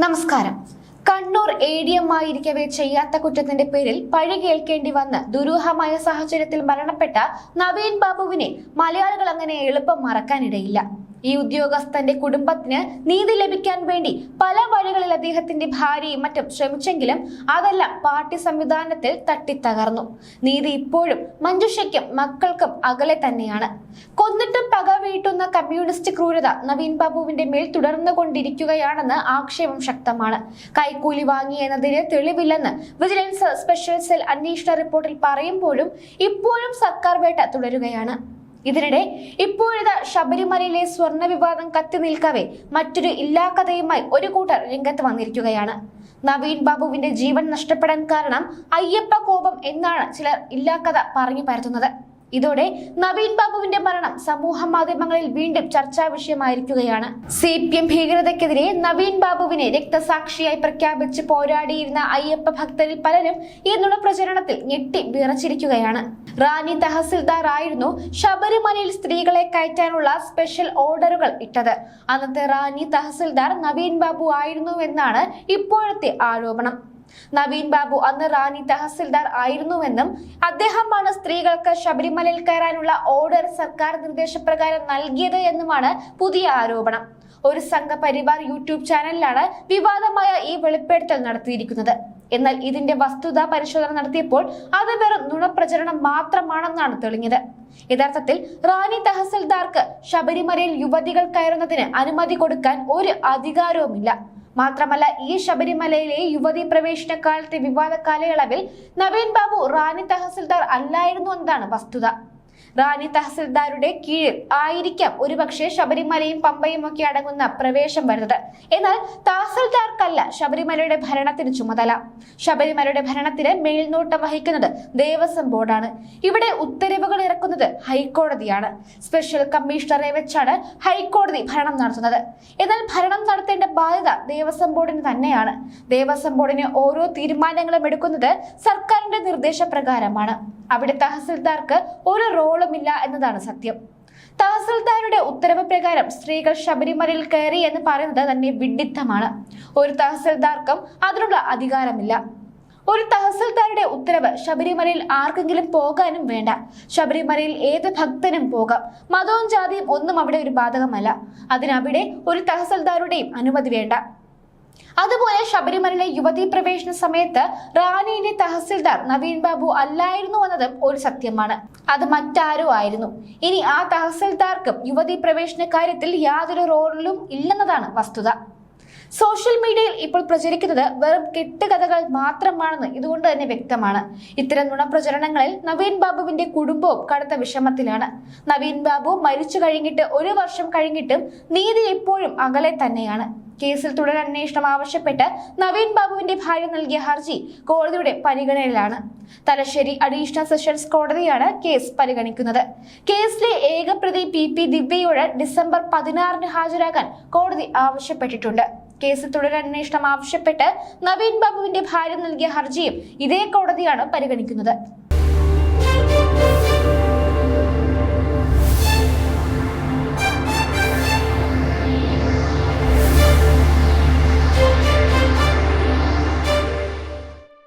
നമസ്കാരം. Kannur A D M ആയിരിക്കവേ ചെയ്യാത്ത കുറ്റത്തിന്റെ പേരിൽ പഴി കേൾക്കേണ്ടി വന്ന് ദുരൂഹമായ സാഹചര്യത്തിൽ മരണപ്പെട്ട നവീൻ ബാബുവിനെ മലയാളികൾ അങ്ങനെ എളുപ്പം മറക്കാനിടയില്ല. ഈ ഉദ്യോഗസ്ഥന്റെ കുടുംബത്തിന് നീതി ലഭിക്കാൻ വേണ്ടി പല വഴികളിൽ അദ്ദേഹത്തിന്റെ ഭാര്യയും മറ്റും ശ്രമിച്ചെങ്കിലും അതെല്ലാം പാർട്ടി സംവിധാനത്തിൽ തട്ടിത്തകർന്നു. നീതി ഇപ്പോഴും മഞ്ജുഷയ്ക്കും മക്കൾക്കും അകലെ തന്നെയാണ്. കൊന്നിട്ടും പക വീട്ടുന്ന കമ്മ്യൂണിസ്റ്റ് ക്രൂരത നവീൻ ബാബുവിന്റെ മേൽ തുടർന്നു തുടർന്നുകൊണ്ടിരിക്കുകയാണെന്ന് ആക്ഷേപം ശക്തമാണ്. കൈക്കൂലി വാങ്ങി എന്നതിന് തെളിവില്ലെന്ന് വിജിലൻസ് സ്പെഷ്യൽ സെൽ അന്വേഷണ റിപ്പോർട്ടിൽ പറയുമ്പോഴും ഇപ്പോഴും സർക്കാർ വേട്ട തുടരുകയാണ്. ഇതിനിടെ ഇപ്പോഴത്തെ ശബരിമലയിലെ സ്വർണ വിവാദം കത്തി നിൽക്കവേ മറ്റൊരു ഇല്ലാക്കഥയുമായി ഒരു കൂട്ടർ രംഗത്ത് വന്നിരിക്കുകയാണ്. നവീൻ ബാബുവിന്റെ ജീവൻ നഷ്ടപ്പെടാൻ കാരണം അയ്യപ്പ കോപം എന്നാണ് ചിലർ ഇല്ലാക്കഥ പറഞ്ഞു പരത്തുന്നത്. ഇതോടെ നവീൻ ബാബുവിന്റെ മരണം സമൂഹ മാധ്യമങ്ങളിൽ വീണ്ടും ചർച്ചാ വിഷയമായിരിക്കുകയാണ്. സി പി എം ഭീകരതയ്ക്കെതിരെ നവീൻ ബാബുവിനെ രക്തസാക്ഷിയായി പ്രഖ്യാപിച്ച് പോരാടിയിരുന്ന അയ്യപ്പ ഭക്തരിൽ പലരും ഈ നുണപ്രചരണത്തിൽ ഞെട്ടി വിറച്ചിരിക്കുകയാണ്. റാണി തഹസിൽദാർ ആയിരുന്നു ശബരിമലയിൽ സ്ത്രീകളെ കയറ്റാനുള്ള സ്പെഷ്യൽ ഓർഡറുകൾ ഇട്ടത്. അന്നത്തെ റാണി തഹസിൽദാർ നവീൻ ബാബു ആയിരുന്നു എന്നാണ് ഇപ്പോഴത്തെ ആരോപണം. നവീൻ ബാബു അന്ന് റാണി തഹസിൽദാർ ആയിരുന്നുവെന്നും അദ്ദേഹമാണ് സ്ത്രീകൾക്ക് ശബരിമലയിൽ കയറാനുള്ള ഓർഡർ സർക്കാർ നിർദ്ദേശപ്രകാരം നൽകിയത് എന്നുമാണ് പുതിയ ആരോപണം. ഒരു സംഘപരിവാർ യൂട്യൂബ് ചാനലിലാണ് വിവാദമായ ഈ വെളിപ്പെടുത്തൽ നടത്തിയിരിക്കുന്നത്. എന്നാൽ ഇതിന്റെ വസ്തുത പരിശോധന നടത്തിയപ്പോൾ അത് വെറും നുണപ്രചരണം മാത്രമാണെന്നാണ് തെളിഞ്ഞത്. യഥാർത്ഥത്തിൽ റാണി തഹസിൽദാർക്ക് ശബരിമലയിൽ യുവതികൾ കയറുന്നതിന് അനുമതി കൊടുക്കാൻ ഒരു അധികാരവുമില്ല. മാത്രമല്ല ഈ ശബരിമലയിലെ യുവതി പ്രവേശന കാലത്തെ വിവാദ കാലയളവിൽ നവീൻ ബാബു റാണി തഹസിൽദാർ അല്ലായിരുന്നു എന്നതാണ് വസ്തുത. റാണി തഹസിൽദാരുടെ കീഴിൽ ആയിരിക്കാം ഒരുപക്ഷെ ശബരിമലയും പമ്പയും ഒക്കെ അടങ്ങുന്ന പ്രവേശം വരുന്നത്. എന്നാൽ തഹസിൽദാർക്കല്ല ശബരിമലയുടെ ഭരണത്തിന് ചുമതല. ശബരിമലയുടെ ഭരണത്തിന് മേൽനോട്ടം വഹിക്കുന്നത് ദേവസ്വം ബോർഡാണ്. ഇവിടെ ഉത്തരവുകൾ ഇറക്കുന്നത് ഹൈക്കോടതിയാണ്. സ്പെഷ്യൽ കമ്മീഷണറെ വെച്ചാണ് ഹൈക്കോടതി ഭരണം നടത്തുന്നത്. എന്നാൽ ഭരണം നടത്തേണ്ട ബാധ്യത ദേവസ്വം ബോർഡിന് തന്നെയാണ്. ദേവസ്വം ബോർഡിന് ഓരോ തീരുമാനങ്ങളും എടുക്കുന്നത് സർക്കാരിന്റെ നിർദ്ദേശപ്രകാരമാണ്. അവിടെ തഹസിൽദാർക്ക് ഒരു റോളുമില്ല എന്നതാണ് സത്യം. തഹസിൽദാരുടെ ഉത്തരവ് പ്രകാരം സ്ത്രീകൾ ശബരിമലയിൽ കയറി എന്ന് പറയുന്നത് തന്നെ വിഡിത്തമാണ് ഒരു തഹസിൽദാർക്കും അതിനുള്ള അധികാരമില്ല. ഒരു തഹസിൽദാരുടെ ഉത്തരവ് ശബരിമലയിൽ ആർക്കെങ്കിലും പോകാനും വേണ്ട. ശബരിമലയിൽ ഏത് ഭക്തനും പോകാം. മതവും ജാതിയും ഒന്നും അവിടെ ഒരു ബാധകമല്ല. അതിനവിടെ ഒരു തഹസിൽദാരുടെയും അനുമതി വേണ്ട. അതുപോലെ ശബരിമലയിലെ യുവതി പ്രവേശന സമയത്ത് റാണിയിലെ തഹസിൽദാർ നവീൻ ബാബു അല്ലായിരുന്നു എന്നതും ഒരു സത്യമാണ്. അത് മറ്റാരോ ആയിരുന്നു. ഇനി ആ തഹസിൽദാർക്കും യുവതി പ്രവേശന കാര്യത്തിൽ യാതൊരു റോളിലും ഇല്ലെന്നതാണ് വസ്തുത. സോഷ്യൽ മീഡിയയിൽ ഇപ്പോൾ പ്രചരിക്കുന്നത് വെറും കെട്ടുകഥകൾ മാത്രമാണെന്ന് ഇതുകൊണ്ട് തന്നെ വ്യക്തമാണ്. ഇത്തരം നുണപ്രചരണങ്ങളിൽ നവീൻ ബാബുവിന്റെ കുടുംബവും കടുത്ത വിഷമത്തിലാണ്. നവീൻ ബാബു മരിച്ചു കഴിഞ്ഞിട്ട് ഒരു വർഷം കഴിഞ്ഞിട്ടും നീതി എപ്പോഴും അകലെ തന്നെയാണ്. കേസിൽ തുടരന്വേഷണം ആവശ്യപ്പെട്ട് നവീൻ ബാബുവിന്റെ ഭാര്യ നൽകിയ ഹർജി കോടതിയുടെ പരിഗണനയിലാണ്. തലശ്ശേരി അഡീഷണൽ സെഷൻസ് കോടതിയാണ് കേസ് പരിഗണിക്കുന്നത്. കേസിലെ ഏക പ്രതി പി പി ദിവ്യയോട് ഡിസംബർ പതിനാറിന് ഹാജരാകാൻ കോടതി ആവശ്യപ്പെട്ടിട്ടുണ്ട്. കേസിൽ തുടരന്വേഷണം ആവശ്യപ്പെട്ട് നവീൻ ബാബുവിന്റെ ഭാര്യ നൽകിയ ഹർജിയും ഇതേ കോടതിയാണ് പരിഗണിക്കുന്നത്.